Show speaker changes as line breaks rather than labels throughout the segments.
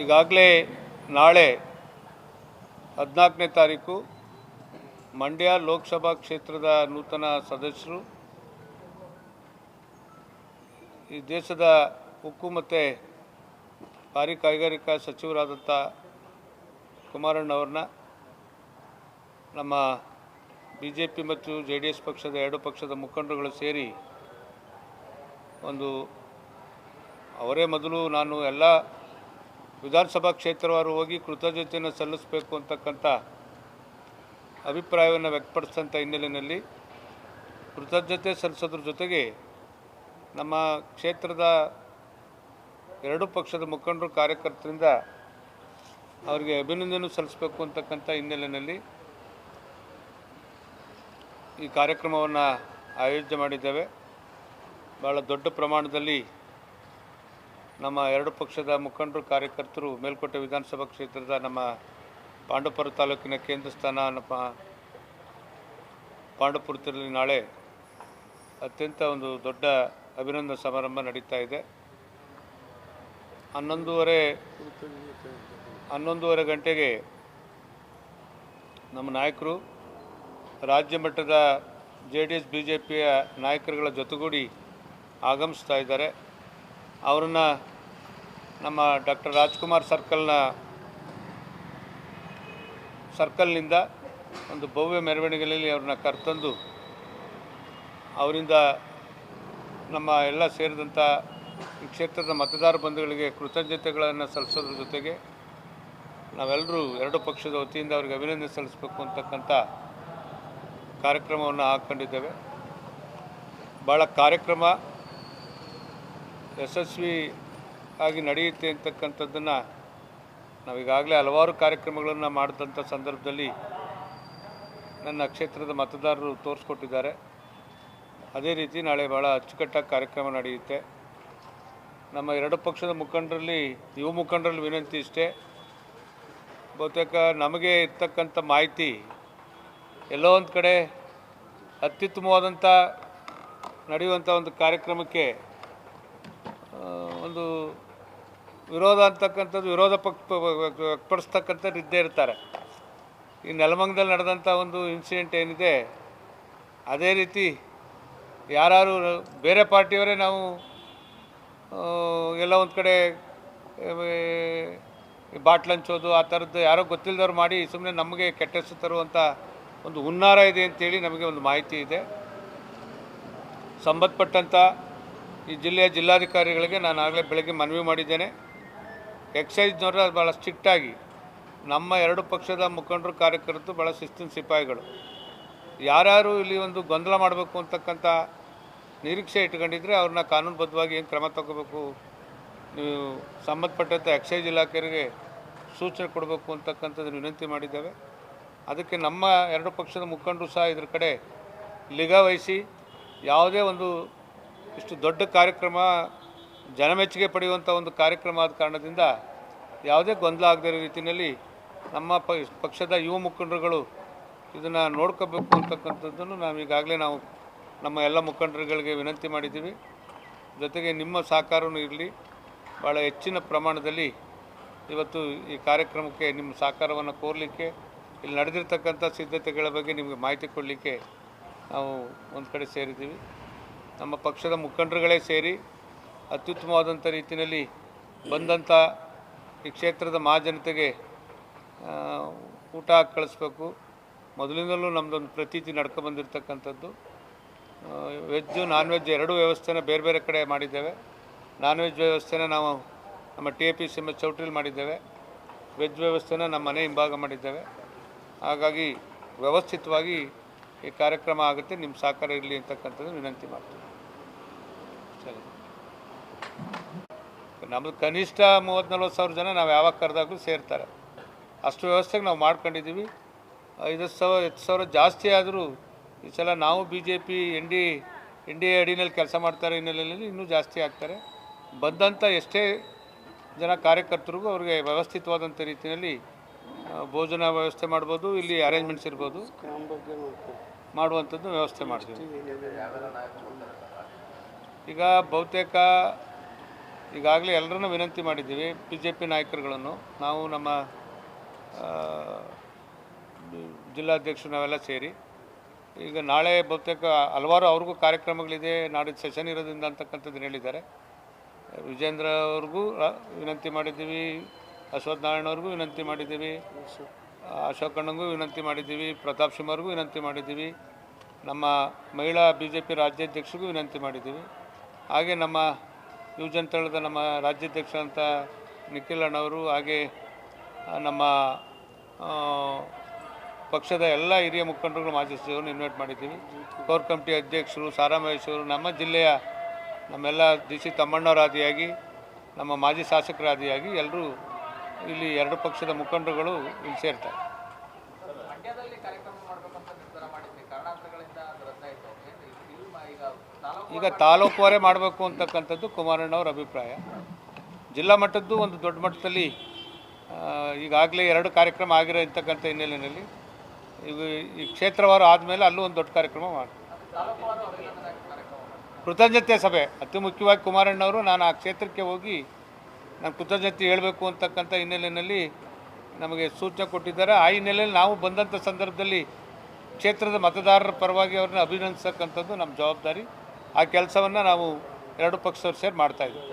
ಈಗಾಗಲೇ ನಾಳೆ ಹದಿನಾಲ್ಕನೇ ತಾರೀಕು ಮಂಡ್ಯ ಲೋಕಸಭಾ ಕ್ಷೇತ್ರದ ನೂತನ ಸದಸ್ಯರು, ಈ ದೇಶದ ಉಕ್ಕು ಮತ್ತು ಭಾರಿ ಕೈಗಾರಿಕಾ ಸಚಿವರಾದಂಥ ಕುಮಾರಣ್ಣವ್ರನ್ನ ನಮ್ಮ ಬಿ ಜೆ ಪಿ ಮತ್ತು ಜೆ ಡಿ ಎಸ್ ಪಕ್ಷದ ಎರಡು ಪಕ್ಷದ ಮುಖಂಡರುಗಳು ಸೇರಿ ಒಂದು ಅವರೇ ಮೊದಲು ನಾನು ಎಲ್ಲ ವಿಧಾನಸಭಾ ಕ್ಷೇತ್ರವಾರು ಹೋಗಿ ಕೃತಜ್ಞತೆಯನ್ನು ಸಲ್ಲಿಸಬೇಕು ಅಂತಕ್ಕಂಥ ಅಭಿಪ್ರಾಯವನ್ನು ವ್ಯಕ್ತಪಡಿಸಿದಂಥ ಹಿನ್ನೆಲೆಯಲ್ಲಿ ಕೃತಜ್ಞತೆ ಸಲ್ಲಿಸೋದ್ರ ಜೊತೆಗೆ ನಮ್ಮ ಕ್ಷೇತ್ರದ ಎರಡು ಪಕ್ಷದ ಮುಖಂಡರು ಕಾರ್ಯಕರ್ತರಿಂದ ಅವರಿಗೆ ಅಭಿನಂದನೆ ಸಲ್ಲಿಸಬೇಕು ಅಂತಕ್ಕಂಥ ಹಿನ್ನೆಲೆಯಲ್ಲಿ ಈ ಕಾರ್ಯಕ್ರಮವನ್ನು ಆಯೋಜನೆ ಮಾಡಿದ್ದೇವೆ. ಭಾಳ ದೊಡ್ಡ ಪ್ರಮಾಣದಲ್ಲಿ ನಮ್ಮ ಎರಡು ಪಕ್ಷದ ಮುಖಂಡರು, ಕಾರ್ಯಕರ್ತರು ಮೇಲ್ಕೋಟೆ ವಿಧಾನಸಭಾ ಕ್ಷೇತ್ರದ ನಮ್ಮ ಪಾಂಡವಪುರ ತಾಲೂಕಿನ ಕೇಂದ್ರ ಸ್ಥಾನ ನಮ್ಮ ಪಾಂಡವಪುರದಲ್ಲಿ ನಾಳೆ ಅತ್ಯಂತ ಒಂದು ದೊಡ್ಡ ಅಭಿನಂದನ ಸಮಾರಂಭ ನಡೀತಾ ಇದೆ. ಹನ್ನೊಂದೂವರೆ ಹನ್ನೊಂದೂವರೆ ಗಂಟೆಗೆ ನಮ್ಮ ನಾಯಕರು, ರಾಜ್ಯ ಮಟ್ಟದ J D S, B J ಪಿಯ ನಾಯಕರುಗಳ ಜೊತೆಗೂಡಿ ಆಗಮಿಸ್ತಾ ಇದ್ದಾರೆ. ಅವರನ್ನು ನಮ್ಮ ಡಾಕ್ಟರ್ ರಾಜ್ಕುಮಾರ್ ಸರ್ಕಲ್ನ ಸರ್ಕಲ್ನಿಂದ ಒಂದು ಭವ್ಯ ಮೆರವಣಿಗೆಯಲ್ಲಿ ಅವ್ರನ್ನ ಕರೆತಂದು ಅವರಿಂದ ನಮ್ಮ ಎಲ್ಲ ಸೇರಿದಂಥ ಈ ಕ್ಷೇತ್ರದ ಮತದಾರ ಬಂಧುಗಳಿಗೆ ಕೃತಜ್ಞತೆಗಳನ್ನು ಸಲ್ಲಿಸೋದ್ರ ಜೊತೆಗೆ ನಾವೆಲ್ಲರೂ ಎರಡು ಪಕ್ಷದ ವತಿಯಿಂದ ಅವರಿಗೆ ಅಭಿನಂದನೆ ಸಲ್ಲಿಸಬೇಕು ಅಂತಕ್ಕಂಥ ಕಾರ್ಯಕ್ರಮವನ್ನು ಹಾಕ್ಕೊಂಡಿದ್ದೇವೆ. ಭಾಳ ಕಾರ್ಯಕ್ರಮ ಯಶಸ್ವಿ ಆಗಿ ನಡೆಯುತ್ತೆ ಅಂತಕ್ಕಂಥದ್ದನ್ನು ನಾವೀಗಾಗಲೇ ಹಲವಾರು ಕಾರ್ಯಕ್ರಮಗಳನ್ನು ಮಾಡಿದಂಥ ಸಂದರ್ಭದಲ್ಲಿ ನನ್ನ ಕ್ಷೇತ್ರದ ಮತದಾರರು ತೋರಿಸ್ಕೊಟ್ಟಿದ್ದಾರೆ. ಅದೇ ರೀತಿ ನಾಳೆ ಭಾಳ ಅಚ್ಚುಕಟ್ಟಾಗಿ ಕಾರ್ಯಕ್ರಮ ನಡೆಯುತ್ತೆ. ನಮ್ಮ ಎರಡು ಪಕ್ಷದ ಮುಖಂಡರಲ್ಲಿ ಯುವ ಮುಖಂಡರಲ್ಲಿ ವಿನಂತಿ ಇಷ್ಟೇ. ಬಹುತೇಕ ನಮಗೆ ಇರ್ತಕ್ಕಂಥ ಮಾಹಿತಿ ಎಲ್ಲೋ ಒಂದು ಕಡೆ ಅತ್ಯುತ್ತಮವಾದಂಥ ನಡೆಯುವಂಥ ಒಂದು ಕಾರ್ಯಕ್ರಮಕ್ಕೆ ಒಂದು ವಿರೋಧ ಅಂತಕ್ಕಂಥದ್ದು ವಿರೋಧ ಪಕ್ಷ ವ್ಯಕ್ತಪಡಿಸ್ತಕ್ಕಂಥದ್ದು ಇದ್ದೇ ಇರ್ತಾರೆ. ಈ ನೆಲಮಂಗದಲ್ಲಿ ನಡೆದಂಥ ಒಂದು ಇನ್ಸಿಡೆಂಟ್ ಏನಿದೆ, ಅದೇ ರೀತಿ ಯಾರು ಬೇರೆ ಪಾರ್ಟಿಯವರೇ ನಾವು ಎಲ್ಲ ಒಂದು ಕಡೆ ಬಾಟ್ಲ್ ಹಂಚೋದು, ಆ ಥರದ್ದು ಯಾರೋ ಗೊತ್ತಿಲ್ಲದವ್ರು ಮಾಡಿ ಸುಮ್ಮನೆ ನಮಗೆ ಕೆಟ್ಟ ಹೆಸರು ತರುವಂಥ ಒಂದು ಹುನ್ನಾರ ಇದೆ ಅಂತೇಳಿ ನಮಗೆ ಒಂದು ಮಾಹಿತಿ ಇದೆ. ಸಂಬಂಧಪಟ್ಟಂಥ ಈ ಜಿಲ್ಲೆಯ ಜಿಲ್ಲಾಧಿಕಾರಿಗಳಿಗೆ ನಾನು ಆಗಲೇ ಬೆಳಗ್ಗೆ ಮನವಿ ಮಾಡಿದ್ದೇನೆ. ಎಕ್ಸೈಸ್ನವರ ಭಾಳ ಸ್ಟ್ರಿಕ್ಟಾಗಿ ನಮ್ಮ ಎರಡು ಪಕ್ಷದ ಮುಖಂಡರು, ಕಾರ್ಯಕರ್ತರು ಭಾಳ ಶಿಸ್ತಿನ ಸಿಪಾಯಿಗಳು. ಯಾರ್ಯಾರು ಇಲ್ಲಿ ಒಂದು ಗೊಂದಲ ಮಾಡಬೇಕು ಅಂತಕ್ಕಂಥ ನಿರೀಕ್ಷೆ ಇಟ್ಕೊಂಡಿದ್ರೆ ಅವ್ರನ್ನ ಕಾನೂನುಬದ್ಧವಾಗಿ ಏನು ಕ್ರಮ ತಗೋಬೇಕು, ನೀವು ಸಂಬಂಧಪಟ್ಟಂಥ ಎಕ್ಸೈಸ್ ಇಲಾಖೆಯವರಿಗೆ ಸೂಚನೆ ಕೊಡಬೇಕು ಅಂತಕ್ಕಂಥದ್ದು ವಿನಂತಿ ಮಾಡಿದ್ದೇವೆ. ಅದಕ್ಕೆ ನಮ್ಮ ಎರಡು ಪಕ್ಷದ ಮುಖಂಡರು ಸಹ ಇದ್ರ ಕಡೆ ನಿಗಾ ವಹಿಸಿ ಯಾವುದೇ ಒಂದು ಇಷ್ಟು ದೊಡ್ಡ ಕಾರ್ಯಕ್ರಮ ಜನಮೆಚ್ಚುಗೆ ಪಡೆಯುವಂಥ ಒಂದು ಕಾರ್ಯಕ್ರಮ ಆದ ಕಾರಣದಿಂದ ಯಾವುದೇ ಗೊಂದಲ ಆಗದೇ ರೀತಿಯಲ್ಲಿ ನಮ್ಮ ಪಕ್ಷದ ಯುವ ಮುಖಂಡರುಗಳು ಇದನ್ನು ನೋಡ್ಕೋಬೇಕು ಅಂತಕ್ಕಂಥದ್ದನ್ನು ನಾವು ಈಗಾಗಲೇ ನಾವು ನಮ್ಮ ಎಲ್ಲ ಮುಖಂಡರುಗಳಿಗೆ ವಿನಂತಿ ಮಾಡಿದ್ದೀವಿ. ಜೊತೆಗೆ ನಿಮ್ಮ ಸಹಕಾರವೂ ಇರಲಿ. ಭಾಳ ಹೆಚ್ಚಿನ ಪ್ರಮಾಣದಲ್ಲಿ ಇವತ್ತು ಈ ಕಾರ್ಯಕ್ರಮಕ್ಕೆ ನಿಮ್ಮ ಸಹಕಾರವನ್ನು ಕೋರಲಿಕ್ಕೆ, ಇಲ್ಲಿ ನಡೆದಿರ್ತಕ್ಕಂಥ ಸಿದ್ಧತೆಗಳ ಬಗ್ಗೆ ನಿಮಗೆ ಮಾಹಿತಿ ಕೊಡಲಿಕ್ಕೆ ನಾವು ಒಂದು ಕಡೆ ಸೇರಿದ್ದೀವಿ. ನಮ್ಮ ಪಕ್ಷದ ಮುಖಂಡರುಗಳೇ ಸೇರಿ ಅತ್ಯುತ್ತಮವಾದಂಥ ರೀತಿಯಲ್ಲಿ ಬಂದಂಥ ಈ ಕ್ಷೇತ್ರದ ಮಹಾಜನತೆಗೆ ಊಟ ಕಳಿಸ್ಬೇಕು. ಮೊದಲಿಂದಲೂ ನಮ್ಮದೊಂದು ಪ್ರತೀತಿ ನಡ್ಕೊಬಂದಿರ್ತಕ್ಕಂಥದ್ದು ವೆಜ್ಜು ನಾನ್ ವೆಜ್ ಎರಡೂ ವ್ಯವಸ್ಥೆನ ಬೇರೆ ಬೇರೆ ಕಡೆ ಮಾಡಿದ್ದೇವೆ. ನಾನ್ ವೆಜ್ ವ್ಯವಸ್ಥೆನ ನಾವು ನಮ್ಮ T A P C M ಚೌಟ್ರಿಲಿ ಮಾಡಿದ್ದೇವೆ. ವೆಜ್ ವ್ಯವಸ್ಥೆನ ನಮ್ಮ ಮನೆ ಹಿಂಭಾಗ ಮಾಡಿದ್ದೇವೆ. ಹಾಗಾಗಿ ವ್ಯವಸ್ಥಿತವಾಗಿ ಈ ಕಾರ್ಯಕ್ರಮ ಆಗುತ್ತೆ. ನಿಮ್ಮ ಸಹಕಾರ ಇರಲಿ ಅಂತಕ್ಕಂಥದ್ದು ವಿನಂತಿ ಮಾಡ್ತೀನಿ. ನಮ್ಮದು ಕನಿಷ್ಠ ಮೂವತ್ತು ನಲ್ವತ್ತು ಸಾವಿರ ಜನ ನಾವು ಯಾವಾಗ ಕರೆದಾಗಲೂ ಸೇರ್ತಾರೆ. ಅಷ್ಟು ವ್ಯವಸ್ಥೆಗೆ ನಾವು ಮಾಡ್ಕೊಂಡಿದ್ದೀವಿ ಐದು ಸಾವಿರ, ಹತ್ತು ಸಾವಿರ ಜಾಸ್ತಿ ಆದರೂ ಈ ಸಲ ನಾವು B J P N D N D A ಅಡಿನಲ್ಲಿ ಕೆಲಸ ಮಾಡ್ತಾರೆ ಹಿನ್ನೆಲೆಯಲ್ಲಿ ಇನ್ನೂ ಜಾಸ್ತಿ ಆಗ್ತಾರೆ. ಬಂದಂಥ ಎಷ್ಟೇ ಜನ ಕಾರ್ಯಕರ್ತರಿಗೂ ಅವ್ರಿಗೆ ವ್ಯವಸ್ಥಿತವಾದಂಥ ರೀತಿಯಲ್ಲಿ ಭೋಜನ ವ್ಯವಸ್ಥೆ ಮಾಡ್ಬೋದು, ಇಲ್ಲಿ ಅರೇಂಜ್ಮೆಂಟ್ಸ್ ಇರ್ಬೋದು. ಮಾಡುವಂಥದ್ದು ವ್ಯವಸ್ಥೆ ಮಾಡ್ತೀವಿ. ಈಗ ಬಹುತೇಕ ಈಗಾಗಲೇ ಎಲ್ಲರನ್ನು ವಿನಂತಿ ಮಾಡಿದ್ದೀವಿ ಬಿ ಜೆ ಪಿ ನಾಯಕರುಗಳನ್ನು. ನಾವು ನಮ್ಮ ಜಿಲ್ಲಾಧ್ಯಕ್ಷರು ನಾವೆಲ್ಲ ಸೇರಿ. ಈಗ ನಾಳೆ ಬಹುತೇಕ ಹಲವಾರು ಅವ್ರಿಗೂ ಕಾರ್ಯಕ್ರಮಗಳಿದೆ, ನಾಡಿದ್ದು ಸೆಷನ್ ಇರೋದ್ರಿಂದ ಅಂತಕ್ಕಂಥದ್ದು ಹೇಳಿದ್ದಾರೆ. ವಿಜೇಂದ್ರ ಅವ್ರಿಗೂ ವಿನಂತಿ ಮಾಡಿದ್ದೀವಿ, ಅಶ್ವಥ್ ನಾರಾಯಣ ಅವ್ರಿಗೂ ವಿನಂತಿ ಮಾಡಿದ್ದೀವಿ, ಅಶೋಕ್ ವಿನಂತಿ ಮಾಡಿದ್ದೀವಿ, ಪ್ರತಾಪ್ ಸಿಂಹರ್ಗೂ ವಿನಂತಿ ಮಾಡಿದ್ದೀವಿ, ನಮ್ಮ ಮಹಿಳಾ ಬಿ ಜೆ ಪಿ ರಾಜ್ಯಾಧ್ಯಕ್ಷರಿಗೂ ವಿನಂತಿ ಮಾಡಿದ್ದೀವಿ. ಹಾಗೆ ನಮ್ಮ ಯುವಜನತಾಳದ ನಮ್ಮ ರಾಜ್ಯಾಧ್ಯಕ್ಷರಂತ ನಿಖಿಲ್ ಅಣ್ಣವರು, ಹಾಗೆ ನಮ್ಮ ಪಕ್ಷದ ಎಲ್ಲ ಹಿರಿಯ ಮುಖಂಡರುಗಳು, ಮಾಜಿ ಸಚಿವರನ್ನು ಇನ್ವೈಟ್ ಮಾಡಿದ್ದೀವಿ. ಕೋರ್ ಕಮಿಟಿ ಅಧ್ಯಕ್ಷರು ಸಾರಾ ಮಹೇಶ್ವರು ನಮ್ಮ ಜಿಲ್ಲೆಯ ನಮ್ಮೆಲ್ಲ ಡಿ ಸಿ ತಮ್ಮಣ್ಣವರಾದಿಯಾಗಿ, ನಮ್ಮ ಮಾಜಿ ಶಾಸಕರಾದಿಯಾಗಿ ಎಲ್ಲರೂ ಇಲ್ಲಿ ಎರಡು ಪಕ್ಷದ ಮುಖಂಡರುಗಳು ಇಲ್ಲಿ ಸೇರ್ತಾರೆ.
ಈಗ ತಾಲೂಕು
ಈಗ ತಾಲೂಕುವರೆ ಮಾಡಬೇಕು ಅಂತಕ್ಕಂಥದ್ದು ಕುಮಾರಣ್ಣವ್ರ ಅಭಿಪ್ರಾಯ. ಜಿಲ್ಲಾ ಮಟ್ಟದ್ದು ಒಂದು ದೊಡ್ಡ ಮಟ್ಟದಲ್ಲಿ ಈಗಾಗಲೇ ಎರಡು ಕಾರ್ಯಕ್ರಮ ಆಗಿರೋ ಇರ್ತಕ್ಕಂಥ ಹಿನ್ನೆಲೆಯಲ್ಲಿ ಈಗ ಈ ಕ್ಷೇತ್ರವಾರು ಆದಮೇಲೆ ಅಲ್ಲೂ ಒಂದು ದೊಡ್ಡ ಕಾರ್ಯಕ್ರಮ ಮಾಡಿ
ತಾಲೂಕುವಾರು ಅಭಿನಂದನಾ ಕಾರ್ಯಕ್ರಮ ಮಾಡಿದ್ವಿ.
ಕೃತಜ್ಞತೆ ಸಭೆ. ಅತಿ ಮುಖ್ಯವಾಗಿ ಕುಮಾರಣ್ಣವರು, ನಾನು ಆ ಕ್ಷೇತ್ರಕ್ಕೆ ಹೋಗಿ ನಾನು ಕೃತಜ್ಞತೆ ಹೇಳಬೇಕು ಅಂತಕ್ಕಂಥ ಹಿನ್ನೆಲೆಯಲ್ಲಿ ನಮಗೆ ಸೂಚನೆ ಕೊಟ್ಟಿದ್ದಾರೆ. ಆ ಹಿನ್ನೆಲೆಯಲ್ಲಿ ನಾವು ಬಂದಂಥ ಸಂದರ್ಭದಲ್ಲಿ ಕ್ಷೇತ್ರದ ಮತದಾರರ ಪರವಾಗಿ ಅವ್ರನ್ನ ಅಭಿನಂದಿಸ್ತಕ್ಕಂಥದ್ದು ನಮ್ಮ ಜವಾಬ್ದಾರಿ. ಆ ಕೆಲಸವನ್ನು ನಾವು ಎರಡು ಪಕ್ಷದವ್ರು ಸೇರಿ
ಮಾಡ್ತಾ ಇದ್ದೀವಿ.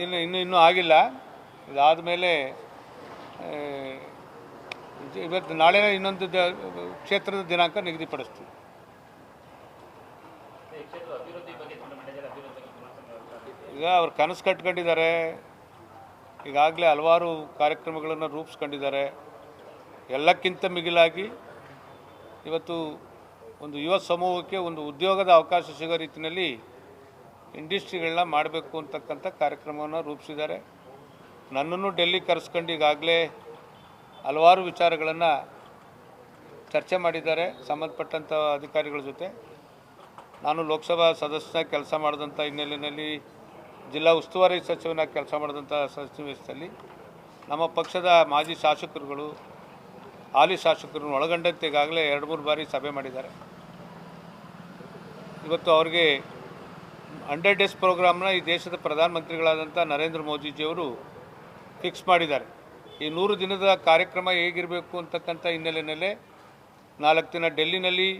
ಇನ್ನು, ಇನ್ನೂ ಇನ್ನೂ ಆಗಿಲ್ಲ. ಇದಾದ ಮೇಲೆ ಇವತ್ತು ನಾಳೆ ಇನ್ನೊಂದು ದ- ಕ್ಷೇತ್ರದ ದಿನಾಂಕ ನಿಗದಿಪಡಿಸ್ತೀವಿ. ಈಗ ಅವ್ರು ಕನಸು ಕಟ್ಕೊಂಡಿದ್ದಾರೆ. ಈಗಾಗಲೇ ಹಲವಾರು ಕಾರ್ಯಕ್ರಮಗಳನ್ನು ರೂಪಿಸ್ಕೊಂಡಿದ್ದಾರೆ. ಎಲ್ಲಕ್ಕಿಂತ ಮಿಗಿಲಾಗಿ ಇವತ್ತು ಒಂದು ಯುವ ಸಮೂಹಕ್ಕೆ ಒಂದು ಉದ್ಯೋಗದ ಅವಕಾಶ ಸಿಗೋ ರೀತಿಯಲ್ಲಿ ಇಂಡಸ್ಟ್ರಿಗಳನ್ನ ಮಾಡಬೇಕು ಅಂತಕ್ಕಂಥ ಕಾರ್ಯಕ್ರಮವನ್ನು ರೂಪಿಸಿದ್ದಾರೆ. ನನ್ನನ್ನು ಡೆಲ್ಲಿ ಕರೆಸ್ಕೊಂಡು ಈಗಾಗಲೇ ಹಲವಾರು ವಿಚಾರಗಳನ್ನು ಚರ್ಚೆ ಮಾಡಿದ್ದಾರೆ ಸಂಬಂಧಪಟ್ಟಂಥ ಅಧಿಕಾರಿಗಳ ಜೊತೆ. ನಾನು ಲೋಕಸಭಾ ಸದಸ್ಯನ ಕೆಲಸ ಮಾಡಿದಂಥ ಹಿನ್ನೆಲೆಯಲ್ಲಿ ಜಿಲ್ಲಾ ಉಸ್ತುವಾರಿ ಸಚಿವನ ಕೆಲಸ ಮಾಡಿದಂಥ ಸನ್ನಿವೇಶದಲ್ಲಿ ನಮ್ಮ ಪಕ್ಷದ ಮಾಜಿ ಶಾಸಕರುಗಳು ಹಾಲಿ ಶಾಸಕರನ್ನು ಒಳಗೊಂಡಂತೆ ಈಗಾಗಲೇ ಎರಡು ಮೂರು ಬಾರಿ ಸಭೆ ಮಾಡಿದ್ದಾರೆ. ಇವತ್ತು ಅವ್ರಿಗೆ ಹಂಡ್ರೆಡ್ ಡೇಸ್ ಪ್ರೋಗ್ರಾಮ್ನ ಈ ದೇಶದ ಪ್ರಧಾನಮಂತ್ರಿಗಳಾದಂಥ ನರೇಂದ್ರ ಮೋದಿಜಿಯವರು ಫಿಕ್ಸ್ ಮಾಡಿದ್ದಾರೆ. ಈ ನೂರು ದಿನದ ಕಾರ್ಯಕ್ರಮ ಹೇಗಿರಬೇಕು ಅಂತಕ್ಕಂಥ ಹಿನ್ನೆಲೆಯಲ್ಲೇ ನಾಲ್ಕು ದಿನ ಡೆಲ್ಲಿನಲ್ಲಿ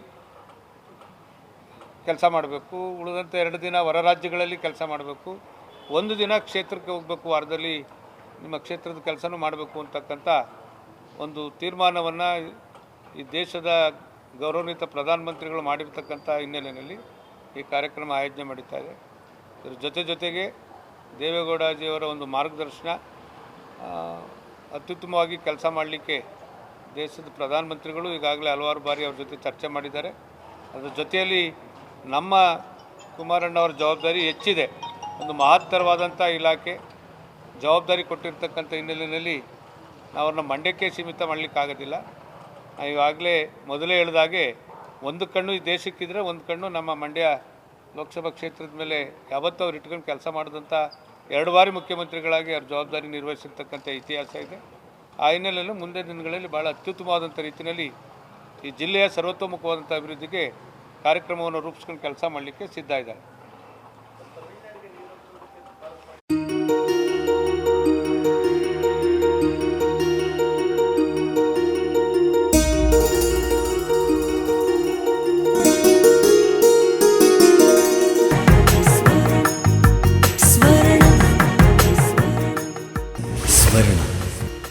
ಕೆಲಸ ಮಾಡಬೇಕು, ಉಳಿದಂಥ ಎರಡು ದಿನ ಹೊರ ರಾಜ್ಯಗಳಲ್ಲಿ ಕೆಲಸ ಮಾಡಬೇಕು, ಒಂದು ದಿನ ಕ್ಷೇತ್ರಕ್ಕೆ ಹೋಗಬೇಕು ವಾರದಲ್ಲಿ ನಿಮ್ಮ ಕ್ಷೇತ್ರದ ಕೆಲಸನೂ ಮಾಡಬೇಕು ಅಂತಕ್ಕಂಥ ಒಂದು ತೀರ್ಮಾನವನ್ನು ಈ ದೇಶದ ಗೌರವಾನ್ವಿತ ಪ್ರಧಾನಮಂತ್ರಿಗಳು ಮಾಡಿರ್ತಕ್ಕಂಥ ಹಿನ್ನೆಲೆಯಲ್ಲಿ ಈ ಕಾರ್ಯಕ್ರಮ ಆಯೋಜನೆ ಮಾಡಿದ್ದಾರೆ ಇದೆ. ಇದ್ರ ಜೊತೆ ಜೊತೆಗೆ ದೇವೇಗೌಡಜಿಯವರ ಒಂದು ಮಾರ್ಗದರ್ಶನ ಅತ್ಯುತ್ತಮವಾಗಿ ಕೆಲಸ ಮಾಡಲಿಕ್ಕೆ ದೇಶದ ಪ್ರಧಾನಮಂತ್ರಿಗಳು ಈಗಾಗಲೇ ಹಲವಾರು ಬಾರಿ ಅವ್ರ ಜೊತೆ ಚರ್ಚೆ ಮಾಡಿದ್ದಾರೆ. ಅದರ ಜೊತೆಯಲ್ಲಿ ನಮ್ಮ ಕುಮಾರಣ್ಣವರ ಜವಾಬ್ದಾರಿ ಹೆಚ್ಚಿದೆ. ಒಂದು ಮಹತ್ತರವಾದಂಥ ಇಲಾಖೆ ಜವಾಬ್ದಾರಿ ಕೊಟ್ಟಿರ್ತಕ್ಕಂಥ ಹಿನ್ನೆಲೆಯಲ್ಲಿ ಅವ್ರನ್ನ ಮಂಡ್ಯಕ್ಕೆ ಸೀಮಿತ ಮಾಡಲಿಕ್ಕಾಗೋದಿಲ್ಲ. ನಾವು ಈಗಾಗಲೇ ಮೊದಲೇ ಹೇಳಿದಾಗೆ ಒಂದು ಕಣ್ಣು ಈ ದೇಶಕ್ಕಿದ್ರೆ ಒಂದು ಕಣ್ಣು ನಮ್ಮ ಮಂಡ್ಯ ಲೋಕಸಭಾ ಕ್ಷೇತ್ರದ ಮೇಲೆ ಯಾವತ್ತೂ ಅವ್ರು ಇಟ್ಕೊಂಡು ಕೆಲಸ ಮಾಡಿದಂಥ ಎರಡು ಬಾರಿ ಮುಖ್ಯಮಂತ್ರಿಗಳಾಗಿ ಅವ್ರ ಜವಾಬ್ದಾರಿ ನಿರ್ವಹಿಸಿರ್ತಕ್ಕಂಥ ಇತಿಹಾಸ ಇದೆ. ಆ ಹಿನ್ನೆಲೆಯಲ್ಲಿ ಮುಂದೆ ದಿನಗಳಲ್ಲಿ ಭಾಳ ಅತ್ಯುತ್ತಮವಾದಂಥ ರೀತಿಯಲ್ಲಿ ಈ ಜಿಲ್ಲೆಯ ಸರ್ವತೋಮುಖವಾದಂಥ ಅಭಿವೃದ್ಧಿಗೆ ಕಾರ್ಯಕ್ರಮವನ್ನು ರೂಪಿಸ್ಕೊಂಡು ಕೆಲಸ ಮಾಡಲಿಕ್ಕೆ ಸಿದ್ಧ ಇದ್ದಾರೆ.